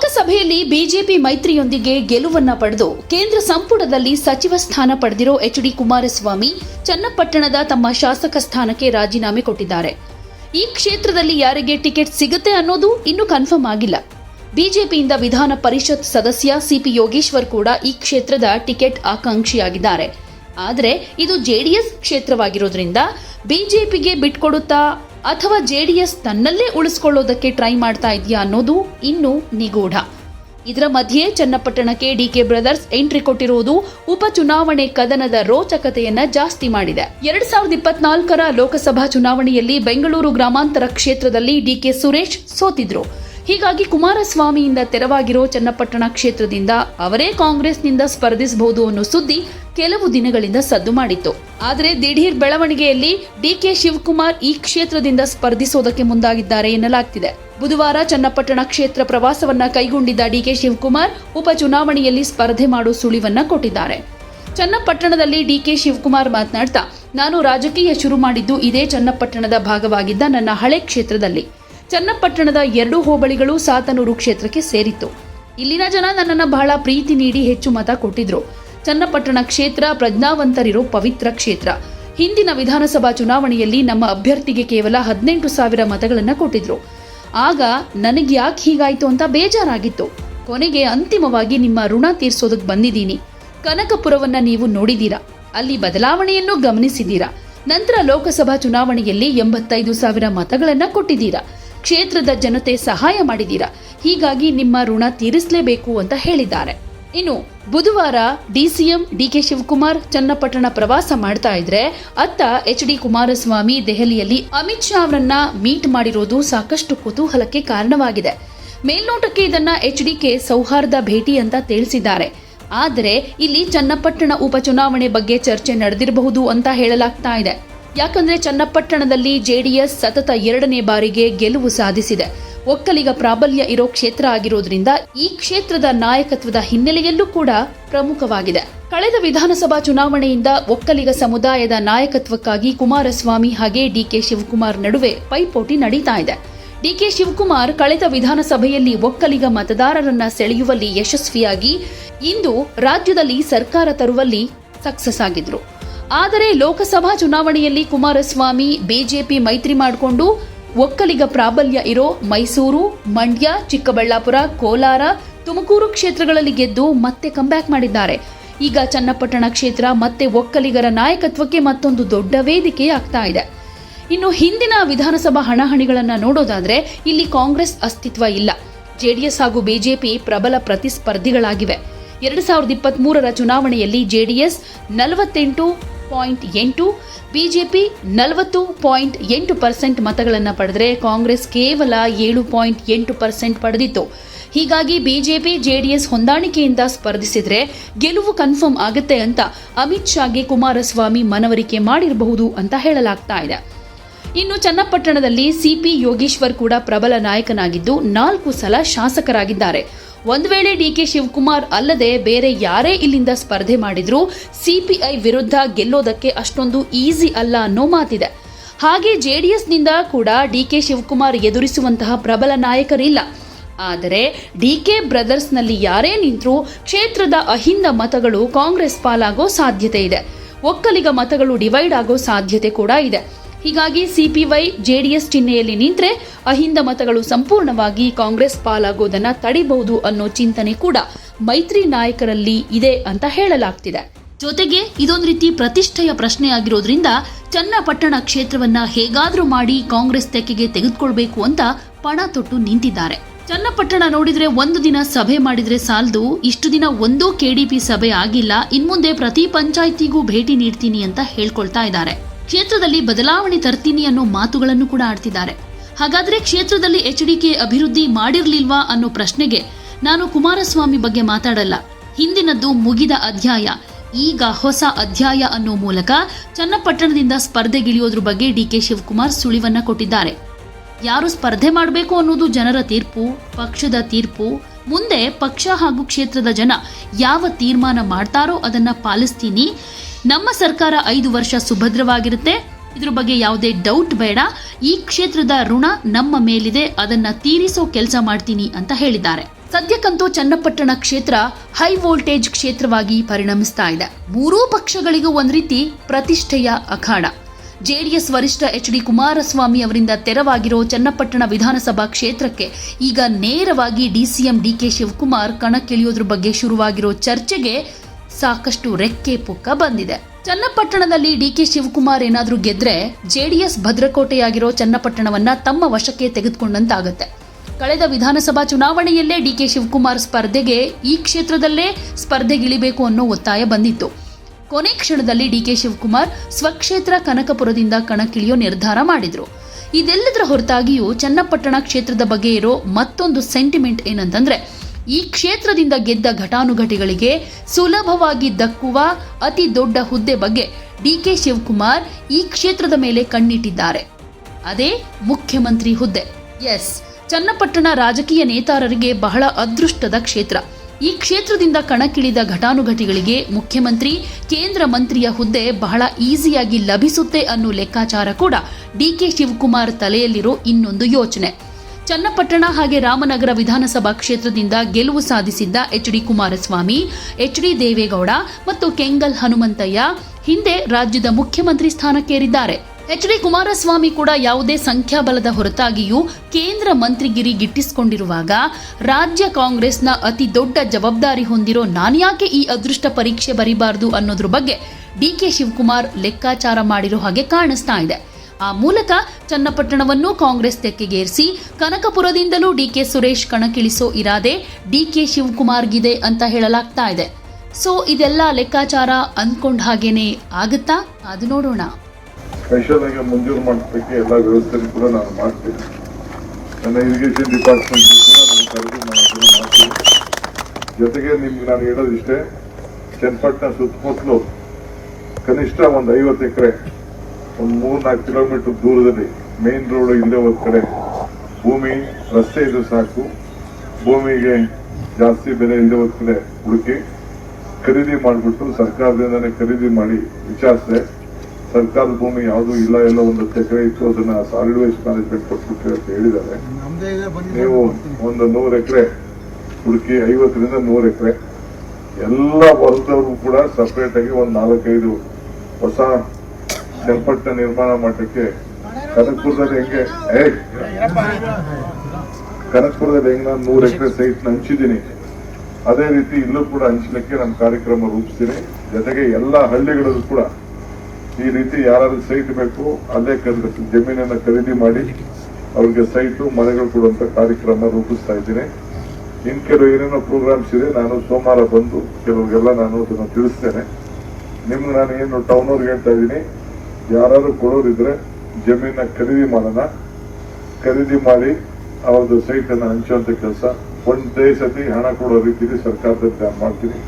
ಲೋಕಸಭೆಯಲ್ಲಿ ಬಿಜೆಪಿ ಮೈತ್ರಿಯೊಂದಿಗೆ ಗೆಲುವನ್ನ ಪಡೆದು ಕೇಂದ್ರ ಸಂಪುಟದಲ್ಲಿ ಸಚಿವ ಸ್ಥಾನ ಪಡೆದಿರೋ ಎಚ್ ಡಿ ಕುಮಾರಸ್ವಾಮಿ ಚನ್ನಪಟ್ಟಣದ ತಮ್ಮ ಶಾಸಕ ಸ್ಥಾನಕ್ಕೆ ರಾಜೀನಾಮೆ ಕೊಟ್ಟಿದ್ದಾರೆ. ಈ ಕ್ಷೇತ್ರದಲ್ಲಿ ಯಾರಿಗೆ ಟಿಕೆಟ್ ಸಿಗುತ್ತೆ ಅನ್ನೋದು ಇನ್ನೂ ಕನ್ಫರ್ಮ್ ಆಗಿಲ್ಲ. ಬಿಜೆಪಿಯಿಂದ ವಿಧಾನ ಪರಿಷತ್ ಸದಸ್ಯ ಸಿಪಿ ಯೋಗೇಶ್ವರ್ ಕೂಡ ಈ ಕ್ಷೇತ್ರದ ಟಿಕೆಟ್ ಆಕಾಂಕ್ಷಿಯಾಗಿದ್ದಾರೆ. ಆದರೆ ಇದು ಜೆಡಿಎಸ್ ಕ್ಷೇತ್ರವಾಗಿರೋದ್ರಿಂದ ಬಿಜೆಪಿಗೆ ಬಿಟ್ಕೊಡುತ್ತಾ ಅಥವಾ ಜೆಡಿಎಸ್ ತನ್ನಲ್ಲೇ ಉಳಿಸ್ಕೊಳ್ಳೋದಕ್ಕೆ ಟ್ರೈ ಮಾಡ್ತಾ ಇದೆಯಾ ಅನ್ನೋದು ಇನ್ನೂ ನಿಗೂಢ. ಇದರ ಮಧ್ಯೆ ಚನ್ನಪಟ್ಟಣಕ್ಕೆ ಡಿಕೆ ಬ್ರದರ್ಸ್ ಎಂಟ್ರಿ ಕೊಟ್ಟಿರುವುದು ಉಪಚುನಾವಣೆ ಕದನದ ರೋಚಕತೆಯನ್ನ ಜಾಸ್ತಿ ಮಾಡಿದೆ. ಎರಡ್ ಸಾವಿರದ ಇಪ್ಪತ್ನಾಲ್ಕರ ಲೋಕಸಭಾ ಚುನಾವಣೆಯಲ್ಲಿ ಬೆಂಗಳೂರು ಗ್ರಾಮಾಂತರ ಕ್ಷೇತ್ರದಲ್ಲಿ ಡಿಕೆ ಸುರೇಶ್ ಸೋತಿದ್ರು. ಹೀಗಾಗಿ ಕುಮಾರಸ್ವಾಮಿಯಿಂದ ತೆರವಾಗಿರೋ ಚನ್ನಪಟ್ಟಣ ಕ್ಷೇತ್ರದಿಂದ ಅವರೇ ಕಾಂಗ್ರೆಸ್ನಿಂದ ಸ್ಪರ್ಧಿಸಬಹುದು ಅನ್ನೋ ಸುದ್ದಿ ಕೆಲವು ದಿನಗಳಿಂದ ಸದ್ದು ಮಾಡಿತ್ತು. ಆದರೆ ದಿಢೀರ್ ಬೆಳವಣಿಗೆಯಲ್ಲಿ ಡಿಕೆ ಶಿವಕುಮಾರ್ ಈ ಕ್ಷೇತ್ರದಿಂದ ಸ್ಪರ್ಧಿಸೋದಕ್ಕೆ ಮುಂದಾಗಿದ್ದಾರೆ ಎನ್ನಲಾಗ್ತಿದೆ. ಬುಧವಾರ ಚನ್ನಪಟ್ಟಣ ಕ್ಷೇತ್ರ ಪ್ರವಾಸವನ್ನ ಕೈಗೊಂಡಿದ್ದ ಡಿಕೆ ಶಿವಕುಮಾರ್ ಉಪಚುನಾವಣೆಯಲ್ಲಿ ಸ್ಪರ್ಧೆ ಮಾಡೋ ಸುಳಿವನ್ನ ಕೊಟ್ಟಿದ್ದಾರೆ. ಚನ್ನಪಟ್ಟಣದಲ್ಲಿ ಡಿಕೆ ಶಿವಕುಮಾರ್ ಮಾತನಾಡ್ತಾ, ನಾನು ರಾಜಕೀಯ ಶುರು ಮಾಡಿದ್ದು ಇದೇ ಚನ್ನಪಟ್ಟಣದ ಭಾಗವಾಗಿದ್ದ ನನ್ನ ಹಳೆ ಕ್ಷೇತ್ರದಲ್ಲಿ. ಚನ್ನಪಟ್ಟಣದ ಎರಡು ಹೋಬಳಿಗಳು ಸಾತನೂರು ಕ್ಷೇತ್ರಕ್ಕೆ ಸೇರಿತ್ತು. ಇಲ್ಲಿನ ಜನ ನನ್ನನ್ನು ಬಹಳ ಪ್ರೀತಿ ನೀಡಿ ಹೆಚ್ಚು ಮತ ಕೊಟ್ಟಿದ್ರು. ಚನ್ನಪಟ್ಟಣ ಕ್ಷೇತ್ರ ಪ್ರಜ್ಞಾವಂತರಿರೋ ಪವಿತ್ರ ಕ್ಷೇತ್ರ. ಹಿಂದಿನ ವಿಧಾನಸಭಾ ಚುನಾವಣೆಯಲ್ಲಿ ನಮ್ಮ ಅಭ್ಯರ್ಥಿಗೆ ಕೇವಲ ಹದಿನೆಂಟು ಸಾವಿರ ಮತಗಳನ್ನು ಕೊಟ್ಟಿದ್ರು. ಆಗ ನನಗೆ ಯಾಕೆ ಹೀಗಾಯಿತು ಅಂತ ಬೇಜಾರಾಗಿತ್ತು. ಕೊನೆಗೆ ಅಂತಿಮವಾಗಿ ನಿಮ್ಮ ಋಣ ತೀರಿಸೋದಕ್ಕೆ ಬಂದಿದ್ದೀನಿ. ಕನಕಪುರವನ್ನ ನೀವು ನೋಡಿದೀರಾ. ಅಲ್ಲಿ ಬದಲಾವಣೆಯನ್ನು ಗಮನಿಸಿದ್ದೀರಾ ನಂತರ ಲೋಕಸಭಾ ಚುನಾವಣೆಯಲ್ಲಿ ಎಂಬತ್ತೈದು ಸಾವಿರ ಮತಗಳನ್ನು ಕೊಟ್ಟಿದ್ದೀರಾ ಕ್ಷೇತ್ರದ ಜನತೆ ಸಹಾಯ ಮಾಡಿದ್ದೀರಾ ಹೀಗಾಗಿ ನಿಮ್ಮ ಋಣ ತೀರಿಸಲೇಬೇಕು ಅಂತ ಹೇಳಿದ್ದಾರೆ. ಇನ್ನು ಬುಧವಾರ ಡಿಸಿಎಂ ಡಿಕೆ ಶಿವಕುಮಾರ್ ಚನ್ನಪಟ್ಟಣ ಪ್ರವಾಸ ಮಾಡ್ತಾ ಇದ್ರೆ ಅತ್ತ ಎಚ್ ಡಿ ಕುಮಾರಸ್ವಾಮಿ ದೆಹಲಿಯಲ್ಲಿ ಅಮಿತ್ ಶಾ ಅವರನ್ನ ಮೀಟ್ ಮಾಡಿರೋದು ಸಾಕಷ್ಟು ಕುತೂಹಲಕ್ಕೆ ಕಾರಣವಾಗಿದೆ. ಮೇಲ್ನೋಟಕ್ಕೆ ಇದನ್ನ ಎಚ್ ಡಿಕೆ ಸೌಹಾರ್ದ ಭೇಟಿ ಅಂತ ತಿಳಿಸಿದ್ದಾರೆ. ಆದರೆ ಇಲ್ಲಿ ಚನ್ನಪಟ್ಟಣ ಉಪಚುನಾವಣೆ ಬಗ್ಗೆ ಚರ್ಚೆ ನಡೆದಿರಬಹುದು ಅಂತ ಹೇಳಲಾಗ್ತಾ ಇದೆ. ಯಾಕಂದ್ರೆ ಚನ್ನಪಟ್ಟಣದಲ್ಲಿ ಜೆಡಿಎಸ್ ಸತತ ಎರಡನೇ ಬಾರಿಗೆ ಗೆಲುವು ಸಾಧಿಸಿದೆ. ಒಕ್ಕಲಿಗ ಪ್ರಾಬಲ್ಯ ಇರೋ ಕ್ಷೇತ್ರ ಆಗಿರೋದ್ರಿಂದ ಈ ಕ್ಷೇತ್ರದ ನಾಯಕತ್ವದ ಹಿನ್ನೆಲೆಯಲ್ಲೂ ಕೂಡ ಪ್ರಮುಖವಾಗಿದೆ. ಕಳೆದ ವಿಧಾನಸಭಾ ಚುನಾವಣೆಯಿಂದ ಒಕ್ಕಲಿಗ ಸಮುದಾಯದ ನಾಯಕತ್ವಕ್ಕಾಗಿ ಕುಮಾರಸ್ವಾಮಿ ಹಾಗೆ ಡಿಕೆ ಶಿವಕುಮಾರ್ ನಡುವೆ ಪೈಪೋಟಿ ನಡೀತಾ ಇದೆ. ಡಿಕೆ ಶಿವಕುಮಾರ್ ಕಳೆದ ವಿಧಾನಸಭೆಯಲ್ಲಿ ಒಕ್ಕಲಿಗ ಮತದಾರರನ್ನ ಸೆಳೆಯುವಲ್ಲಿ ಯಶಸ್ವಿಯಾಗಿ ಇಂದು ರಾಜ್ಯದಲ್ಲಿ ಸರ್ಕಾರ ತರುವಲ್ಲಿ ಸಕ್ಸಸ್ ಆಗಿದ್ರು. ಆದರೆ ಲೋಕಸಭಾ ಚುನಾವಣೆಯಲ್ಲಿ ಕುಮಾರಸ್ವಾಮಿ, ಬಿಜೆಪಿ ಮೈತ್ರಿ ಮಾಡಿಕೊಂಡು ಒಕ್ಕಲಿಗ ಪ್ರಾಬಲ್ಯ ಇರೋ ಮೈಸೂರು, ಮಂಡ್ಯ, ಚಿಕ್ಕಬಳ್ಳಾಪುರ, ಕೋಲಾರ, ತುಮಕೂರು ಕ್ಷೇತ್ರಗಳಲ್ಲಿ ಗೆದ್ದು ಮತ್ತೆ ಕಂಬ್ಯಾಕ್ ಮಾಡಿದ್ದಾರೆ. ಈಗ ಚನ್ನಪಟ್ಟಣ ಕ್ಷೇತ್ರ ಮತ್ತೆ ಒಕ್ಕಲಿಗರ ನಾಯಕತ್ವಕ್ಕೆ ಮತ್ತೊಂದು ದೊಡ್ಡ ವೇದಿಕೆ ಆಗ್ತಾ ಇದೆ. ಇನ್ನು ಹಿಂದಿನ ವಿಧಾನಸಭಾ ಹಣಾಹಣಿಗಳನ್ನು ನೋಡೋದಾದರೆ ಇಲ್ಲಿ ಕಾಂಗ್ರೆಸ್ ಅಸ್ತಿತ್ವ ಇಲ್ಲ. ಜೆಡಿಎಸ್ ಹಾಗೂ ಬಿಜೆಪಿ ಪ್ರಬಲ ಪ್ರತಿಸ್ಪರ್ಧಿಗಳಾಗಿವೆ. ಎರಡು ಸಾವಿರದ ಇಪ್ಪತ್ತ್ ಚುನಾವಣೆಯಲ್ಲಿ ಜೆಡಿಎಸ್ ನಲವತ್ತೆಂಟು ಪಾಯಿಂಟ್ ಎಂಟು, ಬಿಜೆಪಿ ನಲವತ್ತು ಪಾಯಿಂಟ್ ಎಂಟು ಪರ್ಸೆಂಟ್ ಮತಗಳನ್ನು ಪಡೆದರೆ ಕಾಂಗ್ರೆಸ್ ಕೇವಲ ಏಳು ಪಾಯಿಂಟ್ ಎಂಟು ಪರ್ಸೆಂಟ್ ಪಡೆದಿತ್ತು. ಹೀಗಾಗಿ ಬಿಜೆಪಿ, ಜೆಡಿಎಸ್ ಹೊಂದಾಣಿಕೆಯಿಂದ ಸ್ಪರ್ಧಿಸಿದರೆ ಗೆಲುವು ಕನ್ಫರ್ಮ್ ಆಗುತ್ತೆ ಅಂತ ಅಮಿತ್ ಶಾಗೆ ಕುಮಾರಸ್ವಾಮಿ ಮನವರಿಕೆ ಮಾಡಿರಬಹುದು ಅಂತ ಹೇಳಲಾಗ್ತಾ ಇದೆ. ಇನ್ನು ಚನ್ನಪಟ್ಟಣದಲ್ಲಿ ಸಿಪಿ ಯೋಗೇಶ್ವರ್ ಕೂಡ ಪ್ರಬಲ ನಾಯಕನಾಗಿದ್ದು ನಾಲ್ಕು ಸಲ ಶಾಸಕರಾಗಿದ್ದಾರೆ. ಒಂದು ವೇಳೆ ಡಿಕೆ ಶಿವಕುಮಾರ್ ಅಲ್ಲದೆ ಬೇರೆ ಯಾರೇ ಇಲ್ಲಿಂದ ಸ್ಪರ್ಧೆ ಮಾಡಿದ್ರೂ ಸಿಪಿಐ ವಿರುದ್ಧ ಗೆಲ್ಲೋದಕ್ಕೆ ಅಷ್ಟೊಂದು ಈಸಿ ಅಲ್ಲ ಅನ್ನೋ ಮಾತಿದೆ. ಹಾಗೆ ಜೆಡಿಎಸ್ನಿಂದ ಕೂಡ ಡಿಕೆ ಶಿವಕುಮಾರ್ ಎದುರಿಸುವಂತಹ ಪ್ರಬಲ ನಾಯಕರಿಲ್ಲ. ಆದರೆ ಡಿ ಕೆ ಬ್ರದರ್ಸ್ನಲ್ಲಿ ಯಾರೇ ನಿಂತರೂ ಕ್ಷೇತ್ರದ ಅಹಿಂದ ಮತಗಳು ಕಾಂಗ್ರೆಸ್ ಪಾಲಾಗೋ ಸಾಧ್ಯತೆ ಇದೆ. ಒಕ್ಕಲಿಗ ಮತಗಳು ಡಿವೈಡ್ ಆಗೋ ಸಾಧ್ಯತೆ ಕೂಡ ಇದೆ. ಹೀಗಾಗಿ ಸಿಪಿವೈ, ಜೆಡಿಎಸ್ ಚಿಹ್ನೆಯಲ್ಲಿ ನಿಂತರೆ ಅಹಿಂದ ಮತಗಳು ಸಂಪೂರ್ಣವಾಗಿ ಕಾಂಗ್ರೆಸ್ ಪಾಲಾಗೋದನ್ನ ತಡಿಬಹುದು ಅನ್ನೋ ಚಿಂತನೆ ಕೂಡ ಮೈತ್ರಿ ನಾಯಕರಲ್ಲಿ ಇದೆ ಅಂತ ಹೇಳಲಾಗ್ತಿದೆ. ಜೊತೆಗೆ ಇದೊಂದು ರೀತಿ ಪ್ರತಿಷ್ಠೆಯ ಪ್ರಶ್ನೆ ಆಗಿರೋದ್ರಿಂದ ಚನ್ನಪಟ್ಟಣ ಕ್ಷೇತ್ರವನ್ನ ಹೇಗಾದರೂ ಮಾಡಿ ಕಾಂಗ್ರೆಸ್ ತೆಕ್ಕೆಗೆ ತೆಗೆದುಕೊಳ್ಬೇಕು ಅಂತ ಪಣ ತೊಟ್ಟು ನಿಂತಿದ್ದಾರೆ. ಚನ್ನಪಟ್ಟಣ ನೋಡಿದ್ರೆ ಒಂದು ದಿನ ಸಭೆ ಮಾಡಿದ್ರೆ ಸಾಲದು, ಇಷ್ಟು ದಿನ ಒಂದೂ ಕೆಡಿಪಿ ಸಭೆ ಆಗಿಲ್ಲ, ಇನ್ಮುಂದೆ ಪ್ರತಿ ಪಂಚಾಯಿತಿಗೂ ಭೇಟಿ ನೀಡ್ತೀನಿ ಅಂತ ಹೇಳ್ಕೊಳ್ತಾ ಇದ್ದಾರೆ. ಕ್ಷೇತ್ರದಲ್ಲಿ ಬದಲಾವಣೆ ತರ್ತೀನಿ ಅನ್ನೋ ಮಾತುಗಳನ್ನು ಕೂಡ ಆಡ್ತಿದ್ದಾರೆ. ಹಾಗಾದ್ರೆ ಕ್ಷೇತ್ರದಲ್ಲಿ ಎಚ್ ಡಿಕೆ ಅಭಿವೃದ್ಧಿ ಮಾಡಿರ್ಲಿಲ್ವಾ ಅನ್ನೋ ಪ್ರಶ್ನೆಗೆ ನಾನು ಕುಮಾರಸ್ವಾಮಿ ಬಗ್ಗೆ ಮಾತಾಡಲ್ಲ. ಹಿಂದಿನದ್ದು ಮುಗಿದ ಅಧ್ಯಾಯ, ಈಗ ಹೊಸ ಅಧ್ಯಾಯ ಅನ್ನೋ ಮೂಲಕ ಚನ್ನಪಟ್ಟಣದಿಂದ ಸ್ಪರ್ಧೆಗಿಳಿಯೋದ್ರ ಬಗ್ಗೆ ಡಿ ಕೆ ಶಿವಕುಮಾರ್ ಸುಳಿವನ್ನ ಕೊಟ್ಟಿದ್ದಾರೆ. ಯಾರು ಸ್ಪರ್ಧೆ ಮಾಡಬೇಕು ಅನ್ನೋದು ಜನರ ತೀರ್ಪು, ಪಕ್ಷದ ತೀರ್ಪು. ಮುಂದೆ ಪಕ್ಷ ಹಾಗೂ ಕ್ಷೇತ್ರದ ಜನ ಯಾವ ತೀರ್ಮಾನ ಮಾಡ್ತಾರೋ ಅದನ್ನ ಪಾಲಿಸ್ತೀನಿ. ನಮ್ಮ ಸರ್ಕಾರ ಐದು ವರ್ಷ ಸುಭದ್ರವಾಗಿರುತ್ತೆ. ಇದ್ರ ಬಗ್ಗೆ ಯಾವುದೇ ಡೌಟ್ ಬೇಡ. ಈ ಕ್ಷೇತ್ರದ ಋಣ ನಮ್ಮ ಮೇಲಿದೆ. ಅದನ್ನ ತೀರಿಸೋ ಕೆಲಸ ಮಾಡ್ತೀನಿ ಅಂತ ಹೇಳಿದ್ದಾರೆ. ಸದ್ಯಕ್ಕಂತೂ ಚನ್ನಪಟ್ಟಣ ಕ್ಷೇತ್ರ ಹೈ ವೋಲ್ಟೇಜ್ ಕ್ಷೇತ್ರವಾಗಿ ಪರಿಣಮಿಸ್ತಾ ಇದೆ. ಮೂರೂ ಪಕ್ಷಗಳಿಗೂ ಒಂದ್ ರೀತಿ ಪ್ರತಿಷ್ಠೆಯ ಅಖಾಡ. ಜೆಡಿಎಸ್ ವರಿಷ್ಠ ಎಚ್ ಡಿ ಕುಮಾರಸ್ವಾಮಿ ಅವರಿಂದ ತೆರವಾಗಿರೋ ಚನ್ನಪಟ್ಟಣ ವಿಧಾನಸಭಾ ಕ್ಷೇತ್ರಕ್ಕೆ ಈಗ ನೇರವಾಗಿ ಡಿಸಿಎಂ ಡಿಕೆ ಶಿವಕುಮಾರ್ ಕಣಕ್ಕಿಳಿಯೋದ್ರ ಬಗ್ಗೆ ಶುರುವಾಗಿರೋ ಚರ್ಚೆಗೆ ಸಾಕಷ್ಟು ರೆಕ್ಕೆ ಪುಕ್ಕ ಬಂದಿದೆ. ಚನ್ನಪಟ್ಟಣದಲ್ಲಿ ಡಿ ಕೆ ಶಿವಕುಮಾರ್ ಏನಾದರೂ ಗೆದ್ರೆ ಜೆಡಿಎಸ್ ಭದ್ರಕೋಟೆಯಾಗಿರೋ ಚನ್ನಪಟ್ಟಣವನ್ನ ತಮ್ಮ ವಶಕ್ಕೆ ತೆಗೆದುಕೊಂಡಂತಾಗತ್ತೆ. ಕಳೆದ ವಿಧಾನಸಭಾ ಚುನಾವಣೆಯಲ್ಲೇ ಡಿಕೆ ಶಿವಕುಮಾರ್ ಸ್ಪರ್ಧೆಗೆ ಈ ಕ್ಷೇತ್ರದಲ್ಲೇ ಸ್ಪರ್ಧೆಗಿಳಿಬೇಕು ಅನ್ನೋ ಒತ್ತಾಯ ಬಂದಿತ್ತು. ಕೊನೆ ಕ್ಷಣದಲ್ಲಿ ಡಿಕೆ ಶಿವಕುಮಾರ್ ಸ್ವಕ್ಷೇತ್ರ ಕನಕಪುರದಿಂದ ಕಣಕ್ಕಿಳಿಯೋ ನಿರ್ಧಾರ ಮಾಡಿದ್ರು. ಇದೆಲ್ಲದರ ಹೊರತಾಗಿಯೂ ಚನ್ನಪಟ್ಟಣ ಕ್ಷೇತ್ರದ ಬಗ್ಗೆ ಇರೋ ಮತ್ತೊಂದು ಸೆಂಟಿಮೆಂಟ್ ಏನಂತಂದ್ರೆ ಈ ಕ್ಷೇತ್ರದಿಂದ ಗೆದ್ದ ಘಟಾನುಘಟಿಗಳಿಗೆ ಸುಲಭವಾಗಿ ದಕ್ಕುವ ಅತಿ ದೊಡ್ಡ ಹುದ್ದೆ ಬಗ್ಗೆ ಡಿಕೆ ಶಿವಕುಮಾರ್ ಈ ಕ್ಷೇತ್ರದ ಮೇಲೆ ಕಣ್ಣಿಟ್ಟಿದ್ದಾರೆ. ಅದೇ ಮುಖ್ಯಮಂತ್ರಿ ಹುದ್ದೆ. ಎಸ್. ಚನ್ನಪಟ್ಟಣ ರಾಜಕೀಯ ನೇತಾರರಿಗೆ ಬಹಳ ಅದೃಷ್ಟದ ಕ್ಷೇತ್ರ. ಈ ಕ್ಷೇತ್ರದಿಂದ ಕಣಕ್ಕಿಳಿದ ಘಟಾನುಘಟಿಗಳಿಗೆ ಮುಖ್ಯಮಂತ್ರಿ, ಕೇಂದ್ರ ಮಂತ್ರಿಯ ಹುದ್ದೆ ಬಹಳ ಈಸಿಯಾಗಿ ಲಭಿಸುತ್ತೆ ಅನ್ನೋ ಲೆಕ್ಕಾಚಾರ ಕೂಡ ಡಿಕೆ ಶಿವಕುಮಾರ್ ತಲೆಯಲ್ಲಿರೋ ಇನ್ನೊಂದು ಯೋಚನೆ. ಚನ್ನಪಟ್ಟಣ ಹಾಗೆ ರಾಮನಗರ ವಿಧಾನಸಭಾ ಕ್ಷೇತ್ರದಿಂದ ಗೆಲುವು ಸಾಧಿಸಿದ್ದ H D Kumaraswamy, H D Devegowda ಮತ್ತು ಕೆಂಗಲ್ ಹನುಮಂತಯ್ಯ ಹಿಂದೆ ರಾಜ್ಯದ ಮುಖ್ಯಮಂತ್ರಿ ಸ್ಥಾನಕ್ಕೇರಿದ್ದಾರೆ. ಎಚ್ ಡಿ ಕುಮಾರಸ್ವಾಮಿ ಕೂಡ ಯಾವುದೇ ಸಂಖ್ಯಾಬಲದ ಹೊರತಾಗಿಯೂ ಕೇಂದ್ರ ಮಂತ್ರಿಗಿರಿ ಗಿಟ್ಟಿಸಿಕೊಂಡಿರುವಾಗ ರಾಜ್ಯ ಕಾಂಗ್ರೆಸ್ನ ಅತಿ ದೊಡ್ಡ ಜವಾಬ್ದಾರಿ ಹೊಂದಿರೋ ನಾನ್ಯಾಕೆ ಈ ಅದೃಷ್ಟ ಪರೀಕ್ಷೆ ಬರೀಬಾರದು ಅನ್ನೋದ್ರ ಬಗ್ಗೆ ಡಿಕೆ ಶಿವಕುಮಾರ್ ಲೆಕ್ಕಾಚಾರ ಮಾಡಿರೋ ಹಾಗೆ ಕಾಣಿಸ್ತಾ ಇದೆ. ಆ ಮೂಲಕ ಚನ್ನಪಟ್ಟಣವನ್ನು ಕಾಂಗ್ರೆಸ್ ತೆಕ್ಕೆಗೇರಿಸಿ ಕನಕಪುರದಿಂದಲೂ ಡಿಕೆ ಸುರೇಶ್ ಕಣಕ್ಕಿಳಿಸೋ ಇರಾದೆ ಡಿಕೆ ಶಿವಕುಮಾರ್ಗಿದೆ ಅಂತ ಹೇಳಲಾಗ್ತಾ ಇದೆ. ಸೊ, ಇದೆಲ್ಲ ಲೆಕ್ಕಾಚಾರ ಅಂದ್ಕೊಂಡ ಹಾಗೇನೆ ಆಗುತ್ತಾ? ಅದು ನೋಡೋಣ. ಮಂಜೂರು ಎಲ್ಲ ವ್ಯವಸ್ಥೆ ಕೂಡ ನಾನು ಮಾಡ್ತೀನಿ. ನನ್ನ ಇರಿಗೇಷನ್ ಡಿಪಾರ್ಟ್ಮೆಂಟ್ ಕೂಡ ನಾನು ಕರೆದು ನಾನು ಮಾಡ್ತೀನಿ. ಜೊತೆಗೆ ನಿಮ್ಗೆ ನಾನು ಹೇಳೋದಿಷ್ಟೇ, ಚನ್ನಪಟ್ಟಣ ಸುತ್ತಮುತ್ತಲು ಕನಿಷ್ಠ ಒಂದು ಐವತ್ತು ಎಕರೆ ಒಂದು ಮೂರ್ನಾಲ್ಕು ಕಿಲೋಮೀಟರ್ ದೂರದಲ್ಲಿ ಮೇನ್ ರೋಡ್ ಇಲ್ಲದೆ ಹೋದ ಕಡೆ ಭೂಮಿ ರಸ್ತೆ ಇದ್ರೆ ಸಾಕು. ಭೂಮಿಗೆ ಜಾಸ್ತಿ ಬೆಲೆ ಇಲ್ಲದೆ ಹೋದ ಕಡೆ ಹುಡುಕಿ ಖರೀದಿ ಮಾಡಿಬಿಟ್ಟು ಸರ್ಕಾರದಿಂದನೇ ಖರೀದಿ ಮಾಡಿ ವಿಚಾರಿಸಿದೆ. ಸರ್ಕಾರದ ಭೂಮಿ ಯಾವುದು ಇಲ್ಲ ಎಲ್ಲ ಒಂದು ಎಕರೆ ಇತ್ತು ಅದನ್ನ ಸಾಲಿಡ್ ವೇಸ್ಟ್ ಮ್ಯಾನೇಜ್ಮೆಂಟ್ ಕೊಟ್ಬಿಟ್ಟು ಅಂತ ಹೇಳಿದ್ದಾರೆ. ನೀವು ಒಂದು ನೂರು ಎಕರೆ ಹುಡುಕಿ ಐವತ್ತರಿಂದ ನೂರು ಎಕರೆ ಎಲ್ಲ ವರ್ಗದವ್ರಿಗೂ ಕೂಡ ಸಪ್ರೇಟ್ ಆಗಿ ಒಂದು ನಾಲ್ಕೈದು ಹೊಸ ಚನ್ನಪಟ್ಟ ನಿರ್ಮಾಣ ಮಾಡಲಿಕ್ಕೆ ಕನಕ್ಪುರದಲ್ಲಿ ಹೆಂಗೆ ಕನಕಪುರದಲ್ಲಿ ಹೆಂಗೆ ನಾನು ನೂರು ಎಕರೆ ಸೈಟ್ ಹಂಚಿದ್ದೀನಿ. ಅದೇ ರೀತಿ ಇಲ್ಲೂ ಕೂಡ ಹಂಚಲಿಕ್ಕೆ ನಾನು ಕಾರ್ಯಕ್ರಮ ರೂಪಿಸ್ತೀನಿ. ಜೊತೆಗೆ ಎಲ್ಲ ಹಳ್ಳಿಗಳಲ್ಲೂ ಕೂಡ ಈ ರೀತಿ ಯಾರಾದ್ರೂ ಸೈಟ್ ಬೇಕು, ಅಲ್ಲೇ ಜಮೀನನ್ನ ಖರೀದಿ ಮಾಡಿ ಅವ್ರಿಗೆ ಸೈಟು ಮನೆಗಳು ಕೊಡುವಂತ ಕಾರ್ಯಕ್ರಮ ರೂಪಿಸ್ತಾ ಇದ್ದೀನಿ. ಇನ್ ಕೆಲವು ಏನೇನೋ ಪ್ರೋಗ್ರಾಮ್ಸ್ ಇದೆ, ನಾನು ಸೋಮವಾರ ಬಂದು ಕೆಲವರಿಗೆಲ್ಲ ನಾನು ಅದನ್ನು ತಿಳಿಸ್ತೇನೆ. ನಿಮ್ಗೆ ನಾನು ಏನು ಟೌನ್ ಅವ್ರಿಗೆ ಹೇಳ್ತಾ ಇದ್ದೀನಿ ಯಾರಾದ್ರೂ ಕೊಡೋರಿದ್ರೆ ಜಮೀನ ಖರೀದಿ ಮಾಡೋಣ. ಖರೀದಿ ಮಾಡಿ ಅವ್ರದ್ದು ಸೈಟ್ ಅನ್ನ ಹಂಚುವಂತ ಕೆಲಸ. ಒಂದೇ ಸತಿ ಹಣ ಕೊಡೋ ರೀತಿಯಲ್ಲಿ ಸರ್ಕಾರದ ಮಾಡ್ತೀನಿ.